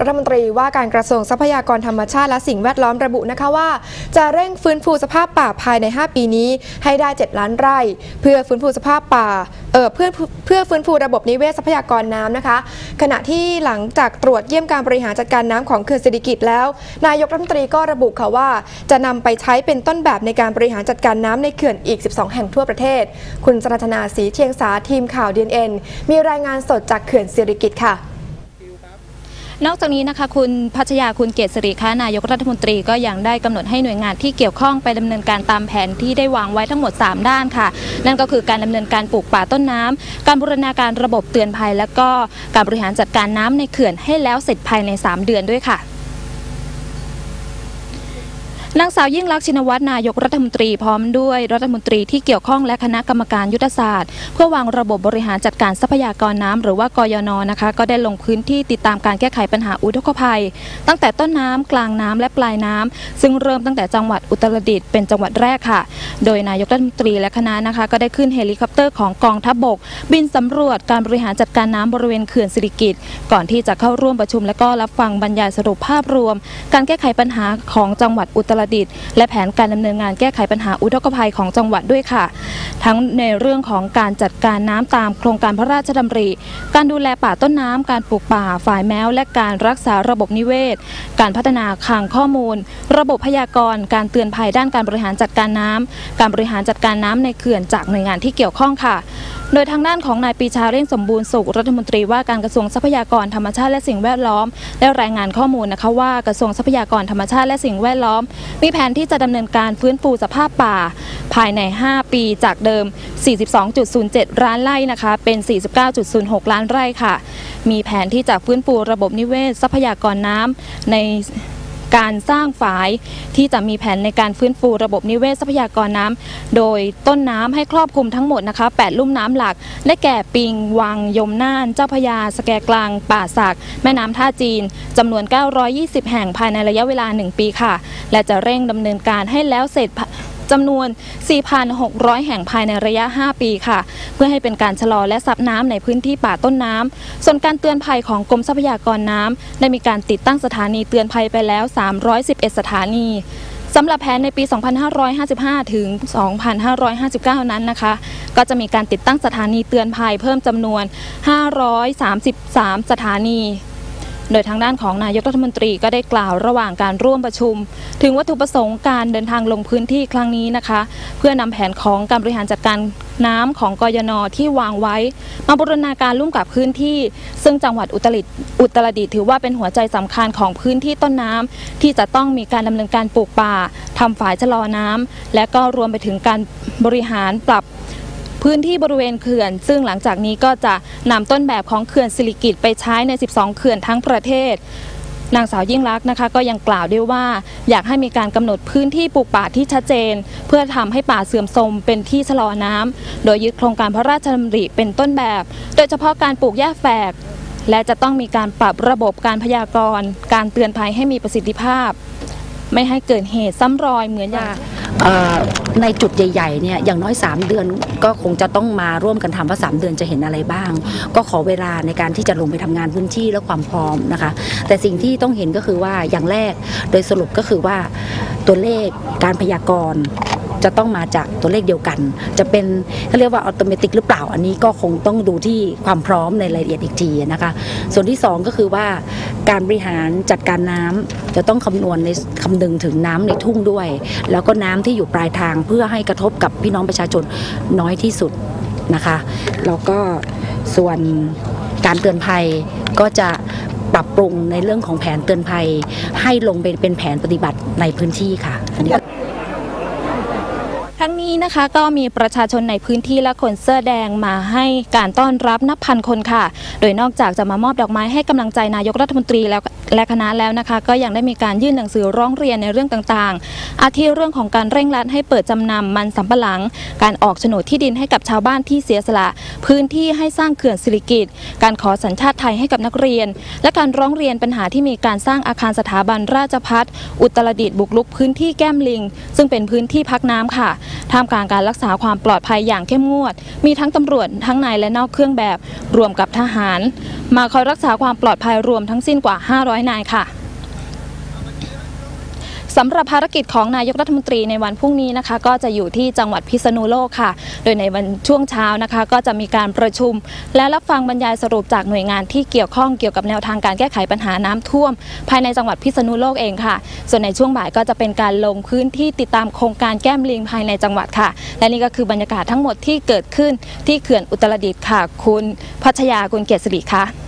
รัฐมนตรีว่าการกระทรวงทรัพยากรธรรมชาติและสิ่งแวดล้อมระบุนะคะว่า จะเร่งฟื้นฟูสภาพป่าภายใน 5 ปีนี้ ให้ได้ 7 ล้านไร่ เพื่อฟื้นฟูสภาพป่าเออเพื่อเพื่อฟื้นฟูระบบนิเวศทรัพยากรน้ำนะคะ ขณะที่หลังจากตรวจเยี่ยมการบริหารจัดการน้ำของเขื่อนสิริกิตแล้ว นายกรัฐมนตรีก็ระบุค่ะว่า จะนำไปใช้เป็นต้นแบบในการบริหารจัดการน้ำในเขื่อนอีก 12 แห่งทั่วประเทศ คุณสรัตนาศรีเชียงสาทีมข่าวดีเอ็นมีรายงานสดจากเขื่อนสิริกิตค่ะ นอกจากนี้นะคะคุณพัชยาคุณเกษริคะนายกรัฐมนตรีก็ยังได้กำหนดให้หน่วยงานที่เกี่ยวข้องไปดำเนินการตามแผนที่ได้วางไว้ทั้งหมด 3 ด้านค่ะ นั่นก็คือการดำเนินการปลูกป่าต้นน้ำการบูรณาการระบบเตือนภัย และก็การบริหารจัดการน้ำในเขื่อนให้แล้วเสร็จภายใน 3 เดือนด้วยค่ะ นางสาวยิ่งลักษณ์ชินวัตรนายกรัฐมนตรีพร้อมด้วยรัฐมนตรีที่เกี่ยวข้องและคณะกรรมการยุทธศาสตร์ เพื่อวางระบบบริหารจัดการทรัพยากรน้ำหรือว่ากยนนะคะก็ได้ลงพื้นที่ติดตามการแก้ไขปัญหาอุทกภัย ตั้งแต่ต้นน้ำกลางน้ำและปลายน้ำซึ่งเริ่มตั้งแต่จังหวัดอุตรดิตถ์เป็นจังหวัดแรกค่ะ โดยนายกรัฐมนตรีและคณะนะคะ ก็ได้ขึ้นเฮลิคอปเตอร์ของกองทัพบกบินสำรวจการบริหารจัดการน้ำบริเวณเขื่อนสิริกิติ์ก่อนที่จะเข้าร่วมประชุม และก็รับฟังบรรยายสรุปภาพรวม การแก้ไขปัญหาของจังหวัดอุตรดิตถ์และแผนการดำเนินงานแก้ไขปัญหาอุทกภัยของจังหวัดด้วยค่ะ ทั้งในเรื่องของการจัดการน้ำตามโครงการพระราชดำริ การดูแลป่าต้นน้ำการปลูกป่าฝ่ายแมวและการรักษาระบบนิเวศ การพัฒนาคลังข้อมูล ระบบพยากรณ์ การเตือนภัยด้านการบริหารจัดการน้ำการบริหารจัดการน้ำในเขื่อนจากหน่วยงานที่เกี่ยวข้องค่ะโดยทางด้านของนายปีชาเร่งสมบูรณ์สุขรัฐมนตรีว่าการกระทรวงทรัพยากรธรรมชาติและสิ่งแวดล้อม ได้รายงานข้อมูลนะคะว่ากระทรวงทรัพยากรธรรมชาติและสิ่งแวดล้อมมีแผนที่จะดำเนินการฟื้นฟูสภาพป่า ภายใน 5 ปีจากเดิม 42.07 ล้านไร่นะคะ เป็น 49.06 ล้านไร่ค่ะ มีแผนที่จะฟื้นฟูระบบนิเวศทรัพยากรน้ำใน การสร้างฝายที่จะมีแผนในการฟื้นฟูระบบนิเวศทรัพยากรน้ำโดยต้นน้ำให้ครอบคลุมทั้งหมดนะคะ 8 ลุ่มน้ำหลัก ได้แก่ปิง วัง ยมน่าน เจ้าพยา สแกกลาง ป่าสัก แม่น้ำท่าจีนจำนวน 920 แห่งภายในระยะเวลา 1 ปีค่ะ และจะเร่งดำเนินการให้แล้วเสร็จ จำนวน 4,600 แห่งภายในระยะ 5 ปีค่ะ เพื่อให้เป็นการชะลอและซับน้ำในพื้นที่ป่าต้นน้ำส่วนการเตือนภัยของกรมทรัพยากรน้ำได้มีการติดตั้งสถานีเตือนภัยไปแล้ว 311 สถานีสำหรับแผนในปี 2555 ถึง 2559 นั้นนะคะ ก็จะมีการติดตั้งสถานีเตือนภัยเพิ่มจำนวน 533 สถานี โดยทางด้านของนายกรัฐมนตรีก็ได้กล่าวระหว่างการร่วมประชุม ถึงวัตถุประสงค์การเดินทางลงพื้นที่ครั้งนี้นะคะ เพื่อนำแผนของการบริหารจัดการน้ำของกยนที่วางไว้ มาบูรณาการร่วมกับพื้นที่ ซึ่งจังหวัดอุตรดิตถ์อุตรดิตถ์ถือว่าเป็นหัวใจสำคัญของพื้นที่ต้นน้ำที่จะต้องมีการดำเนินการปลูกป่าทำฝายชะลอน้ำและก็รวมไปถึงการบริหารปรับ พื้นที่บริเวณเขื่อน ซึ่งหลังจากนี้ก็จะนำต้นแบบของเขื่อนสิริกิติ์ไปใช้ใน 12 เขื่อนทั้งประเทศนางสาวยิ่งลักนะคะก็ยังกล่าวด้วยว่า อยากให้มีการกำหนดพื้นที่ปลูกป่าที่ชัดเจน เพื่อทำให้ป่าเสื่อมโทรมเป็นที่ชะลอน้ำโดยยึดโครงการพระราชดำริเป็นต้นแบบ โดยเฉพาะการปลูกหญ้าแฝก และจะต้องมีการปรับระบบการพยากรณ์ การเตือนภัยให้มีประสิทธิภาพ ไม่ให้เกิดเหตุซ้ำรอยเหมือนอย่าง ในจุดใหญ่ๆเนี่ยอย่างน้อย 3 เดือนก็คงจะต้องมาร่วมกันทำว่า3เดือนจะเห็นอะไรบ้าง ก็ขอเวลาในการที่จะลงไปทำงานพื้นที่และความพร้อมนะคะ แต่สิ่งที่ต้องเห็นก็คือว่าอย่างแรกโดยสรุปก็คือว่าตัวเลขการพยากรณ์จะต้องมาจากตัวเลขเดียวกัน จะเป็นเขาเรียกว่าอัตโนมัติหรือเปล่า อันนี้ก็คงต้องดูที่ความพร้อมในรายละเอียดอีกทีนะคะ ส่วนที่สองก็คือว่า การบริหารจัดการน้ำจะต้องคำนวณในคำนึงถึงน้ำในทุ่งด้วย แล้วก็น้ำที่อยู่ปลายทางเพื่อให้กระทบกับพี่น้องประชาชนน้อยที่สุดนะคะแล้วก็ส่วนการเตือนภัยก็จะปรับปรุงในเรื่องของแผนเตือนภัย ให้ลงเป็นเป็นแผนปฏิบัติในพื้นที่ค่ะ ทั้งนี้นะคะก็มีประชาชนในพื้นที่และคนเสื้อแดงมาให้การต้อนรับนับพันคนค่ะ โดยนอกจากจะมามอบดอกไม้ให้กำลังใจนายกรัฐมนตรีแล้ว และคณะแล้วนะคะ ก็ยังได้มีการยื่นหนังสือร้องเรียนในเรื่องต่างๆ อาทิเรื่องของการเร่งรัดให้เปิดจำนำมันสำปะหลัง การออกโฉนดที่ดินให้กับชาวบ้านที่เสียสละ พื้นที่ให้สร้างเขื่อนสิริกิตการขอสัญชาติไทยให้กับนักเรียน และการร้องเรียนปัญหาที่มีการสร้างอาคารสถาบันราชพัฒอุตรดิตถ์บุกลุกพื้นที่แก้มลิง ซึ่งเป็นพื้นที่พักน้ำค่ะท่ามกลางการรักษาความปลอดภัยอย่างเข้มงวด มีทั้งตำรวจทั้งในและนอกเครื่องแบบ รวมกับทหาร มาคอยรักษาความปลอดภัยรวมทั้งสิ้นกว่า 500นายค่ะสำหรับภารกิจของนายกรัฐมนตรีในวันพรุ่งนี้นะคะ ก็จะอยู่ที่จังหวัดพิษณุโลกค่ะ โดยในวันช่วงเช้านะคะ ก็จะมีการประชุม และรับฟังบรรยายสรุปจากหน่วยงานที่เกี่ยวข้องเกี่ยวกับแนวทางการแก้ไขปัญหาน้ำท่วม ภายในจังหวัดพิษณุโลกเองค่ะ ส่วนในช่วงบ่ายก็จะเป็นการลงพื้นที่ติดตามโครงการแก้มลิงภายในจังหวัดค่ะ และนี่ก็คือบรรยากาศทั้งหมดที่เกิดขึ้นที่เขื่อนอุตรดิตถ์ค่ะ คุณพัชยาคุณเกียรติสิริค่ะ